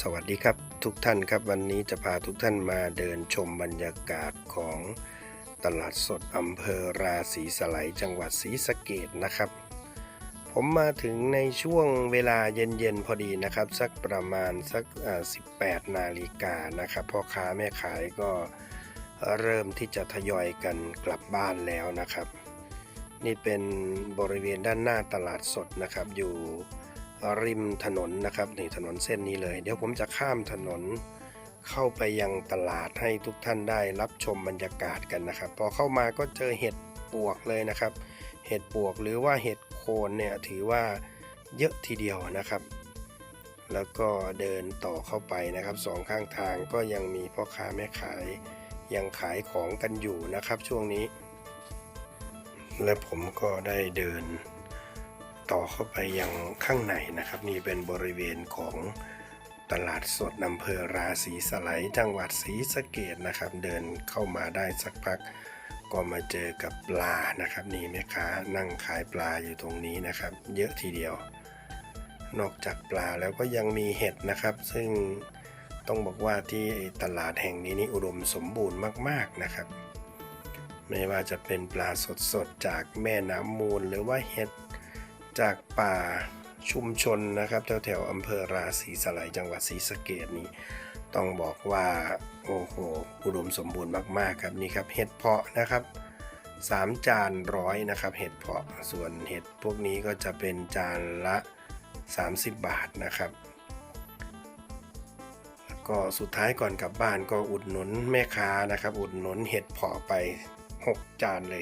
สวัสดีครับทุกท่านครับวันนี้จะพาทุกท่านมาเดินชมบรรยากาศของตลาดสดอำเภอราศีสไลยจังหวัดศรีสะเกดนะครับ ผมมาถึงในช่วงเวลาเย็นๆพอดีนะครับ สักประมาณสัก 18 นาฬิกานะครับพ่อค้าแม่ขายก็เริ่มที่จะทยอยกันกลับบ้านแล้วนะครับ นี่เป็นบริเวณด้านหน้าตลาดสดนะครับอยู่ ริมถนนนะครับนี่ถนนเส้นนี้เลย เดี๋ยวผมจะข้ามถนนเข้าไปยังตลาดให้ทุกท่านได้รับชมบรรยากาศกันนะครับ พอเข้ามาก็เจอเห็ดปวกเลยนะครับ เห็ดปวกหรือว่าเห็ดโคนเนี่ยถือว่าเยอะทีเดียวนะครับ แล้วก็เดินต่อเข้าไปนะครับสองข้างทางก็ยังมีพ่อค้าแม่ขายยังขายของกันอยู่นะครับช่วงนี้ และผมก็ได้เดิน ต่อเข้าไปยังข้างในนะครับ นี่เป็นบริเวณของตลาดสดอำเภอราศีสไลจังหวัดศรีสะเกดนะครับ เดินเข้ามาได้สักพัก ก็มาเจอกับปลานะครับนี่แม่ค้านั่งขายปลาอยู่ตรงนี้นะครับ เยอะทีเดียว นอกจากปลาแล้วก็ยังมีเห็ดนะครับ ซึ่งต้องบอกว่าที่ตลาดแห่งนี้นี่อุดมสมบูรณ์มาก ๆนะครับ ไม่ว่าจะเป็นปลาสดๆจากแม่น้ำมูลหรือว่าเห็ด จากป่าชุมชนนะครับแถวแถวอำเภอราศีสไลยจังหวัดศรีสะเกดนี่ต้องบอกว่าโอ้โหอุดมสมบูรณ์มากๆครับนี่ครับเห็ดเพาะนะครับสามจานร้อยนะครับเห็ดเพาะส่วนเห็ดพวกนี้ก็จะเป็นจานละ 30 บาทนะครับแล้วก็สุดท้ายก่อนกลับบ้านก็อุดหนุนแม่ค้านะครับ อุดหนุนเห็ดเพาะไป 6 จานเลย